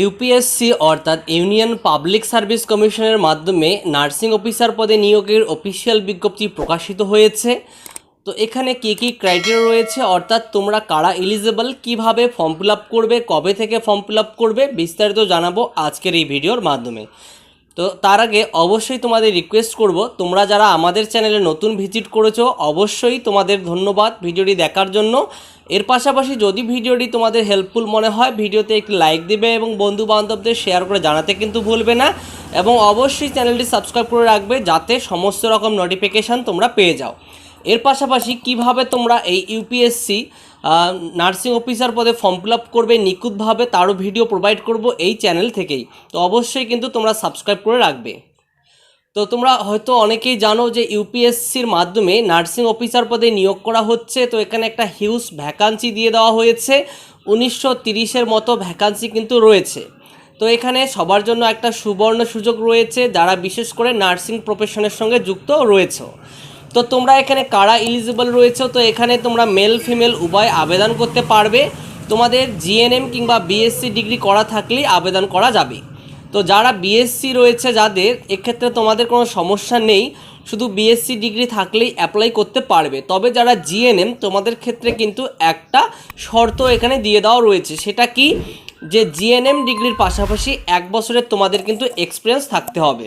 UPSC অর্থাৎ union public service কমিশনের মাধ্যমে নার্সিং অফিসার পদে নিয়োগের অফিসিয়াল বিজ্ঞপ্তি প্রকাশিত হয়েছে। তো এখানে কী কী ক্রাইটেরিয়া রয়েছে? অর্থাৎ তোমরা কারা এলিজেবল কীভাবে ফর্ম ফিল করবে? কবে থেকে ফর্ম ফিল করবে? বিস্তারিত জানাব আজকের এই ভিডিওর মাধ্যমে। তো তার আগে অবশ্যই তোমাদের রিকোয়েস্ট করব, তোমরা যারা আমাদের চ্যানেলে নতুন ভিজিট করেছ, অবশ্যই তোমাদের ধন্যবাদ ভিডিওটি দেখার জন্য। এর পাশাপাশি যদি ভিডিওটি তোমাদের হেল্পফুল মনে হয়, ভিডিওতে একটি লাইক দেবে এবং বন্ধু বান্ধবদের শেয়ার করে জানাতে কিন্তু ভুলবে না এবং অবশ্যই চ্যানেলটি সাবস্ক্রাইব করে রাখবে যাতে সমস্ত রকম নোটিফিকেশান তোমরা পেয়ে যাও। এর পাশাপাশি কীভাবে তোমরা এই ইউপিএসসি নার্সিং অফিসার পদে ফর্ম ফিল আপ করবে, নিখুঁতভাবে তারও ভিডিও প্রোভাইড করব এই চ্যানেল থেকেই। তো অবশ্যই কিন্তু তোমরা সাবস্ক্রাইব করে রাখবে। তো তোমরা হয়তো অনেকেই জানো যে ইউপিএসসির মাধ্যমে নার্সিং অফিসার পদে নিয়োগ করা হচ্ছে। তো এখানে একটা হিউজ ভ্যাকান্সি দিয়ে দেওয়া হয়েছে। উনিশশো তিরিশের মতো ভ্যাকান্সি কিন্তু রয়েছে। তো এখানে সবার জন্য একটা সুবর্ণ সুযোগ রয়েছে। যারা বিশেষ করে নার্সিং প্রফেশনের সঙ্গে যুক্ত রয়েছে। তো তোমরা এখানে কারা ইলিজিবল রয়েছে? তো এখানে তোমরা মেল ফিমেল উভয় আবেদন করতে পারবে। তোমাদের জিএনএম কিংবা বিএসসি ডিগ্রি করা থাকলেই আবেদন করা যাবে। তো যারা বিএসসি রয়েছে যাদের, এক্ষেত্রে তোমাদের কোনো সমস্যা নেই। শুধু বিএসসি ডিগ্রি থাকলেই অ্যাপ্লাই করতে পারবে। তবে যারা জিএনএম তোমাদের ক্ষেত্রে কিন্তু একটা শর্ত এখানে দিয়ে দেওয়া রয়েছে। সেটা কি? যে জিএনএম ডিগ্রির পাশাপাশি এক বছরের তোমাদের কিন্তু এক্সপিরিয়েন্স থাকতে হবে।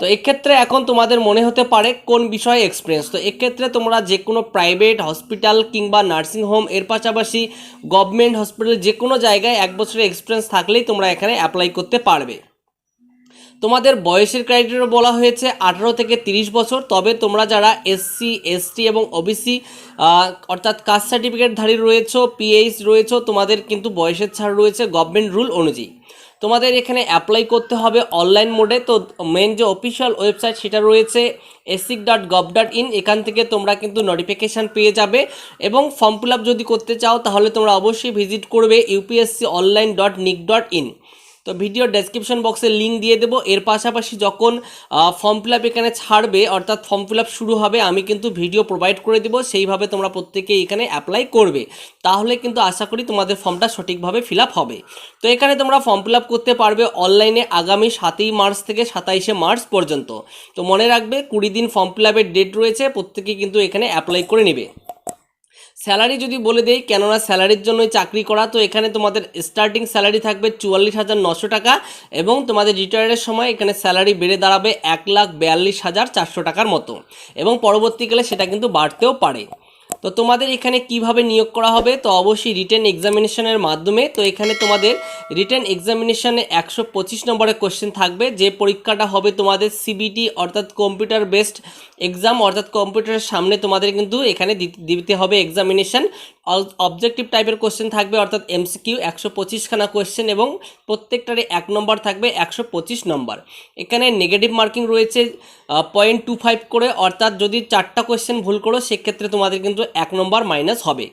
তো এক্ষেত্রে এখন তোমাদের মনে হতে পারে কোন বিষয়ে এক্সপিরিয়েন্স তো এক্ষেত্রে তোমরা যে কোনো প্রাইভেট হসপিটাল কিংবা নার্সিং হোম এর পাশাপাশি গভর্নমেন্ট হসপিটাল যে কোনো জায়গায় এক বছরের এক্সপিরিয়েন্স থাকলেই তোমরা এখানে অ্যাপ্লাই করতে পারবে। তোমাদের বয়সের ক্রাইটেরিয়া বলা হয়েছে আঠারো থেকে তিরিশ বছর। তবে তোমরা যারা এসসি এসটি এবং ওবিসি অর্থাৎ কাস্ট সার্টিফিকেটধারী রয়েছো পিএইচ রয়েছো, তোমাদের কিন্তু বয়সের ছাড় রয়েছে গভর্নমেন্ট রুল অনুযায়ী। তোমাদের এখানে অ্যাপ্লাই করতে হবে অনলাইন মোডে তো মেন যে অফিসিয়াল ওয়েবসাইট সেটা রয়েছে ESIC dot gov dot in এখান থেকে তোমরা কিন্তু নোটিফিকেশান পেয়ে যাবে। এবং ফর্ম ফিল যদি করতে চাও, তাহলে তোমরা অবশ্যই ভিজিট করবে UPSC online dot nic dot in তো ভিডিও ডেসক্রিপশন বক্সে লিঙ্ক দিয়ে দেবো। এর পাশাপাশি যখন ফর্ম ফিল আপ এখানে ছাড়বে, অর্থাৎ ফর্ম ফিল আপ শুরু হবে, আমি কিন্তু ভিডিও প্রোভাইড করে দেবো। সেইভাবে তোমরা প্রত্যেকেই এখানে অ্যাপ্লাই করবে। তাহলে কিন্তু আশা করি তোমাদের ফর্মটা সঠিকভাবে ফিল আপ হবে। তো এখানে তোমরা ফর্ম ফিল আপ করতে পারবে অনলাইনে আগামী সাতই মার্চ থেকে সাতাইশে মার্চ পর্যন্ত। তো মনে রাখবে, কুড়ি দিন ফর্ম ফিল আপের ডেট রয়েছে, প্রত্যেকেই কিন্তু এখানে অ্যাপ্লাই করে নেবে। স্যালারি যদি বলে দেই, কেননা স্যালারির জন্যই চাকরি করা, তো এখানে তোমাদের স্টার্টিং স্যালারি থাকবে চুয়াল্লিশ হাজার নশো টাকা এবং তোমাদের রিটায়ারের সময় এখানে স্যালারি বেড়ে দাঁড়াবে এক লাখ বিয়াল্লিশ হাজার চারশো টাকার মতো এবং পরবর্তীকালে সেটা কিন্তু বাড়তেও পারে। তো তোমাদের এখানে কীভাবে নিয়োগ করা হবে? তো অবশ্যই রিটেন এক্সামিনেশনের মাধ্যমে। তো এখানে তোমাদের রিটেন এক্সামিনেশনে একশো পঁচিশ নম্বরের কোশ্চেন থাকবে। যে পরীক্ষাটা হবে তোমাদের সিবিটি অর্থাৎ কম্পিউটার বেসড এক্সাম অর্থাৎ কম্পিউটারের সামনে তোমাদের কিন্তু এখানে দিতে হবে এক্সামিনেশন অবজেক্টিভ টাইপের কোশ্চেন থাকবে, অর্থাৎ এমসিকিউ একশো পঁচিশখানা কোশ্চেন এবং প্রত্যেকটারে এক নম্বর থাকবে একশো পঁচিশ নম্বর। এখানে নেগেটিভ মার্কিং রয়েছে পয়েন্ট টু ফাইভ করে। অর্থাৎ যদি চারটা কোশ্চেন ভুল করো, সেক্ষেত্রে তোমাদের কিন্তু এক নম্বর মাইনাস হবে।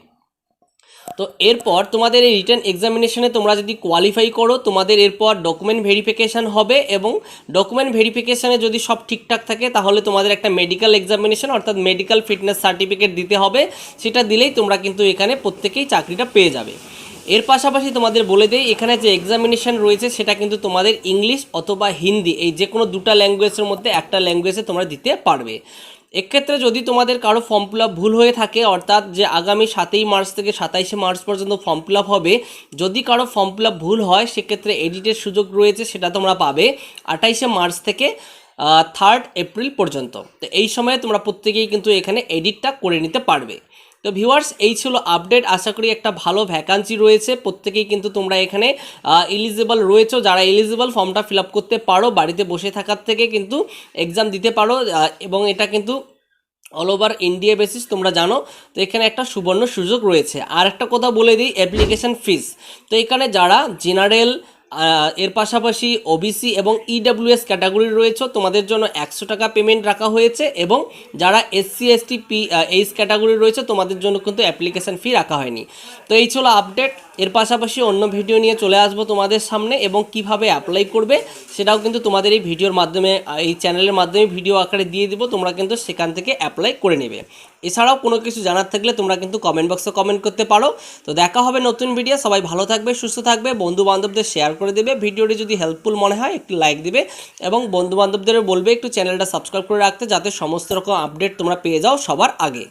তো এরপর তোমাদের এই রিটার্ন এক্সামিনেশনে তোমরা যদি কোয়ালিফাই করো, তোমাদের এরপর ডকুমেন্ট ভেরিফিকেশান হবে এবং ডকুমেন্ট ভেরিফিকেশানে যদি সব ঠিকঠাক থাকে, তাহলে তোমাদের একটা মেডিকেল এক্সামিনেশন অর্থাৎ মেডিকেল ফিটনেস সার্টিফিকেট দিতে হবে। সেটা দিলেই তোমরা কিন্তু এখানে প্রত্যেকেই চাকরিটা পেয়ে যাবে। এর পাশাপাশি তোমাদের বলে দেই, এখানে যে এক্সামিনেশন রয়েছে, সেটা কিন্তু তোমাদের ইংলিশ অথবা হিন্দি এই যে কোনো দুটা ল্যাঙ্গুয়েজের মধ্যে একটা ল্যাঙ্গুয়েজে তোমরা দিতে পারবে। এক্ষেত্রে যদি তোমাদের কারও ফর্ম ফিল আপ ভুল হয়ে থাকে, অর্থাৎ যে আগামী সাতই মার্চ থেকে সাতাইশে মার্চ পর্যন্ত ফর্ম ফিল আপ হবে, যদি কারও ফর্ম ফিল আপ ভুল হয়, সেক্ষেত্রে এডিটের সুযোগ রয়েছে, সেটা তোমরা পাবে আঠাইশে মার্চ থেকে থার্ড এপ্রিল পর্যন্ত। তো এই সময়ে তোমরা প্রত্যেকেই কিন্তু এখানে এডিটটা করে নিতে পারবে। তো ভিউয়ার্স এই ছিল আপডেট আশা করি একটা ভালো ভ্যাকান্সি রয়েছে। প্রত্যেকেই কিন্তু তোমরা এখানে এলিজিবল রয়েছো। যারা এলিজিবল ফর্মটা ফিল করতে পারো, বাড়িতে বসে থাকার থেকে কিন্তু এক্সাম দিতে পারো এবং এটা কিন্তু অল ওভার ইন্ডিয়া বেসিস তোমরা জানো। তো এখানে একটা সুবর্ণ সুযোগ রয়েছে। আর একটা কথা বলে দিই অ্যাপ্লিকেশান ফিস তো এখানে যারা জেনারেল এর পাশাপাশি ওবিসি এবং ইডাব্লিউএস ক্যাটাগরির রয়েছে। তোমাদের জন্য একশো টাকা পেমেন্ট রাখা হয়েছে এবং যারা SC ST P H category রয়েছে, তোমাদের জন্য কিন্তু অ্যাপ্লিকেশান ফি রাখা হয়নি। তো এই ছিল আপডেট এর পাশাপাশি অন্য ভিডিও নিয়ে চলে আসব তোমাদের সামনে এবং কীভাবে অ্যাপ্লাই করবে, সেটাও কিন্তু তোমাদের এই ভিডিওর মাধ্যমে এই চ্যানেলের মাধ্যমে ভিডিও আকারে দিয়ে দিব, তোমরা কিন্তু সেখান থেকে অ্যাপ্লাই করে নেবে। এছাড়াও কোনো কিছু জানার থাকলে তোমরা কিন্তু কমেন্ট বক্সে কমেন্ট করতে পারো। তো দেখা হবে নতুন ভিডিও সবাই ভালো থাকবে, সুস্থ থাকবে বন্ধু বান্ধবদের শেয়ার করে দেবে, ভিডিওটি যদি হেল্পফুল মনে হয়, একটু লাইক দিবে এবং বন্ধু বান্ধবদের বলবে, একটু চ্যানেলটা সাবস্ক্রাইব করে রাখতে, যাতে সমস্ত রকম আপডেট তোমরা পেয়ে যাও সবার আগে।